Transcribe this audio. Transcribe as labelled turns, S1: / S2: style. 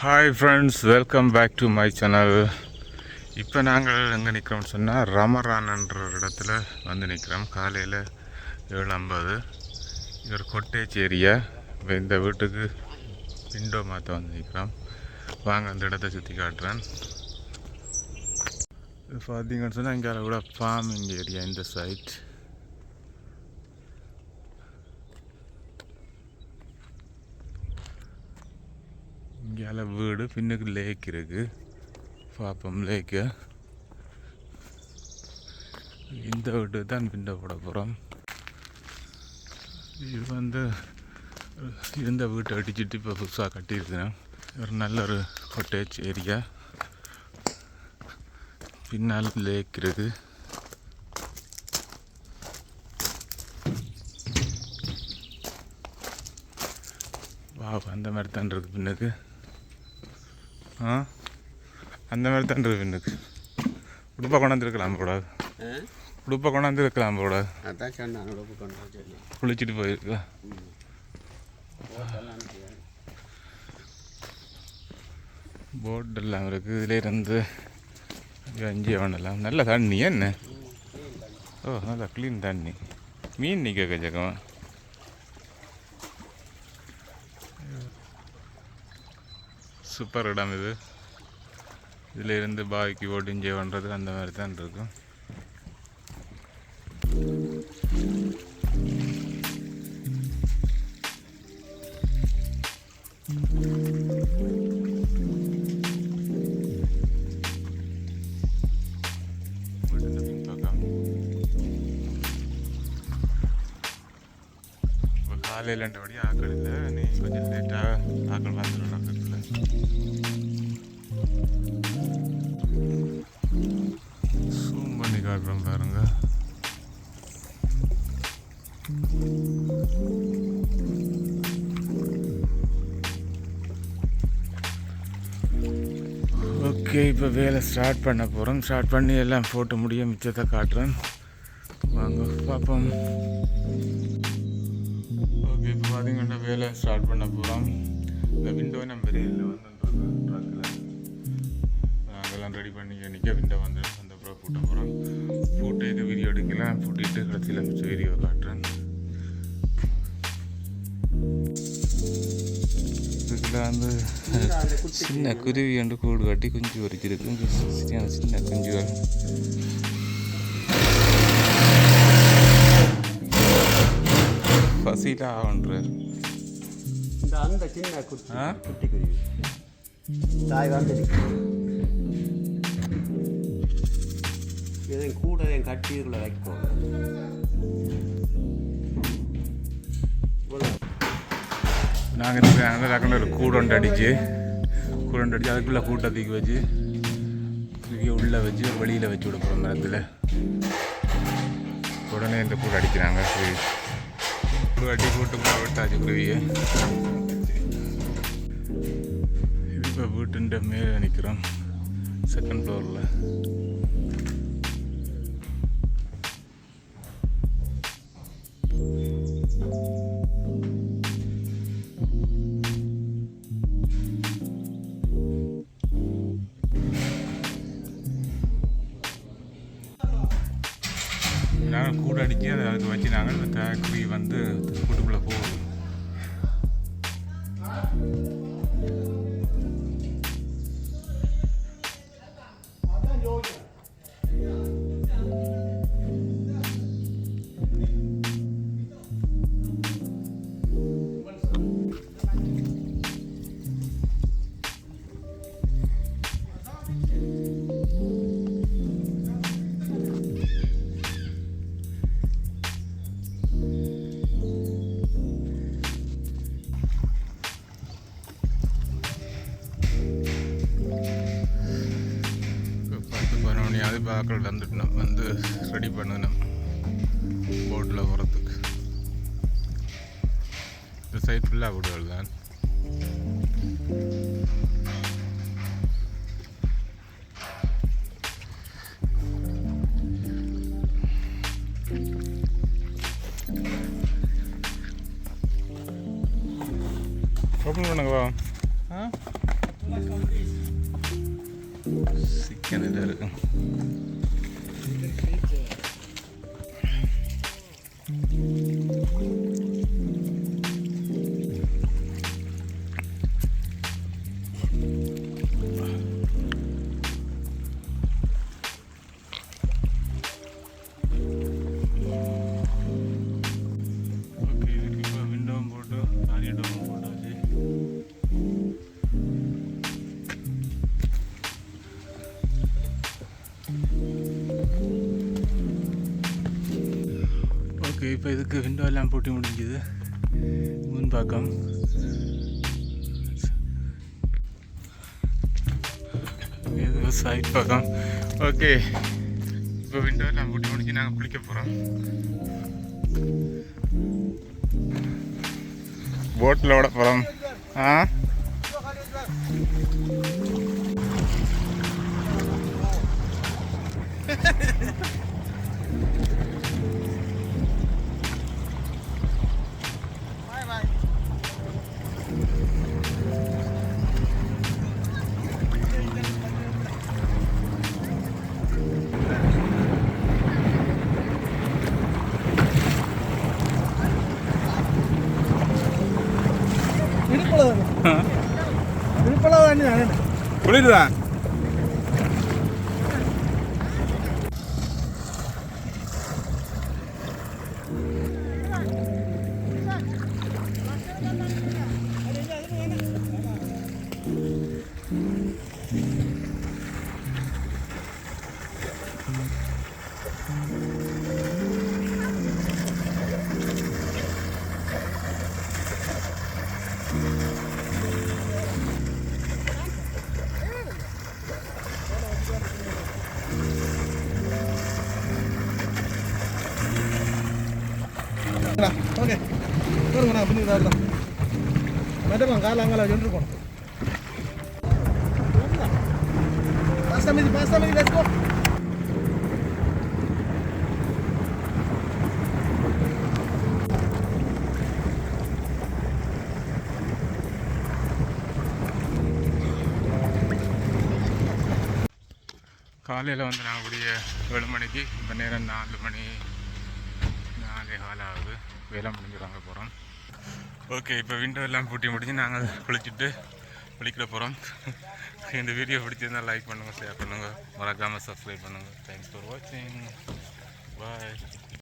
S1: Hi friends welcome back to my channel இப்போ நாங்கள் எங்கே நிற்கிறோம்னு சொன்னால் ரமரான்ன்ற ஒரு இடத்துல வந்து நிற்கிறோம் காலையில் ஏழு ஐம்பது. இது ஒரு கொட்டேஜ் ஏரியா இப்போ இந்த வீட்டுக்கு விண்டோ மாற்ற வந்து நிற்கிறோம் வாங்க அந்த இடத்த சுற்றி காட்டுறேன். இது பார்த்தீங்கன்னு சொன்னால் இங்கே கூட ஃபார்மிங் ஏரியா இந்த சைட் இங்கே வீடு பின்னுக்கு லேக் இருக்கு. பார்ப்போம் லேக்கு இந்த வீட்டு தான் பின்ன போட போகிறோம் இது வந்து இருந்த வீட்டை அடிச்சுட்டு இப்போ புதுசாக கட்டியிருக்கிறேன். ஒரு நல்ல ஒரு கொட்டேஜ் ஏரியா பின்னால் லேக் இருக்கு. வா அந்த மாதிரி தான் இருக்கு பின்னுக்கு. ஆ? அந்த மாதிரி தான் இருக்கு பின்னுக்கு உடுப்பை கொண்டாந்துருக்கலாம் கூட உடுப்பை கொண்டாந்துருக்கலாம் கூட
S2: அதான் சொன்னாங்க
S1: குளிச்சுட்டு போயிருக்கா. போட் எல்லாம் இருக்கு. இதுல இருந்து அஞ்சு வேணலாம் நல்ல தண்ணி என்ன? ஓ நல்லா க்ளீன் தண்ணி. மீன் நிற்க கஜகம். சூப்பர் இடம் இது. இதிலிருந்து பாய்க்கு ஓட்டு என்ஜாய் பண்ணுறது அந்த மாதிரி தான் இருக்கும். காலையில் ரெண்டு இப்போ காலையில் ஆக்கள் இல்லை. நீ கொஞ்சம் லேட்டாக ஆக்கள் வந்துடும் ஜூம் பண்ணி காட்டுறோம் பாருங்க. ஓகே இப்போ வேலை ஸ்டார்ட் பண்ண போகிறோம் ஸ்டார்ட் பண்ணி எல்லாம் ஃபோட்டோ முடிய மிச்சத்தை காட்டுறேன். வாங்க பார்ப்போம். ஓகே இப்போ பார்த்தீங்கன்னா வேலை ஸ்டார்ட் பண்ண போகிறோம் இந்த விண்டோ நம்பர் இல்லை வந்துருக்கோம் ட்ரக்கில் நாங்கெல்லாம் ரெடி பண்ணி நிற்க விண்டோ வந்து அந்த அப்புறம் பூட்ட போகிறோம் பூட்டிட்டு வீடியோ எடுக்கல பூட்டிட்டு கடைசியில் மிச்ச வீடியோ காட்டுறேன். இதில் வந்து சின்ன குருவி ஒன்று கூடு கட்டி குஞ்சு வரைக்கும் சின்ன சின்ன குஞ்சுகள். பசிலா ஆகுன்றார்
S2: இந்த அந்த சின்ன குட்டி? குட்டி குருவி தாய் வந்துருக்கு இதை கூட என் கட்டியுள்ள வைக்கும்.
S1: நாங்கள் அந்த ரகம்ல ஒரு கூடொண்டு அடிச்சு கூடொண்டு அடிச்சு அதுக்குள்ளே கூட்டை தூக்கி வச்சு தூக்கி உள்ளே வச்சு வெளியில் வச்சு விட போகிறோம் மரத்தில். உடனே இந்த கூடு அடிக்கிறாங்க. கூடு அடி கூட்டுக்குள்ளே விட்டாச்சு குருவியை இது இப்போ வீட்டுன்ற மேலே நிற்கிறோம் செகண்ட் ஃப்ளோரில் கூட அடித்து அதை அதுக்கு வச்சு நாங்கள் இந்த ஃபேக்ட்ரி வந்து கூட்டுக்குள்ளே போகும் மணியாவது பாக்கள் வந்து ரெடி பண்ணணும் போட்டில் போகிறதுக்கு இந்த சைட் ஃபுல்லாக விடுவல் தான். ஓப்பன் பண்ணுங்க ஆ? ചിക്കനിന്റെ ഒരു ஓகே இப்போ இதுக்கு விண்டோ எல்லாம் போட்டு முடிஞ்சுது. முன்பக்கம் இது சைட் பக்கம். ஓகே இப்போ விண்டோ எல்லாம் போட்டு முடிஞ்சு நாங்கள் குளிக்க போகிறோம் போட்டில் விட போகிறோம் ஆ? Ha ha ha! குளிருதா
S3: ஓகே. வருங்க நான் பின்னுக்கு மெட்டலாம் கால அங்கே சொல்லிருக்கோம் பாஸ்தா மீதி பாஸ்தா மீதி லெட்ஸ் கோ
S1: காலையில் வந்து நாங்கள் கூடிய ஏழு மணிக்கு இப்போ நேரம் நாலு மணி. நாலே ஆகுது வேலை முடிஞ்சு வாங்க போகிறோம் ஓகே இப்போ விண்டோ எல்லாம் பூட்டி முடிஞ்சு நாங்கள் குளிச்சுட்டு குளிக்கிட போகிறோம் இந்த வீடியோ பிடிச்சிருந்தால் லைக் பண்ணுங்கள் ஷேர் பண்ணுங்கள் மறக்காமல் சப்ஸ்கிரைப் பண்ணுங்கள் தேங்க்ஸ் ஃபார் வாட்சிங் பாய்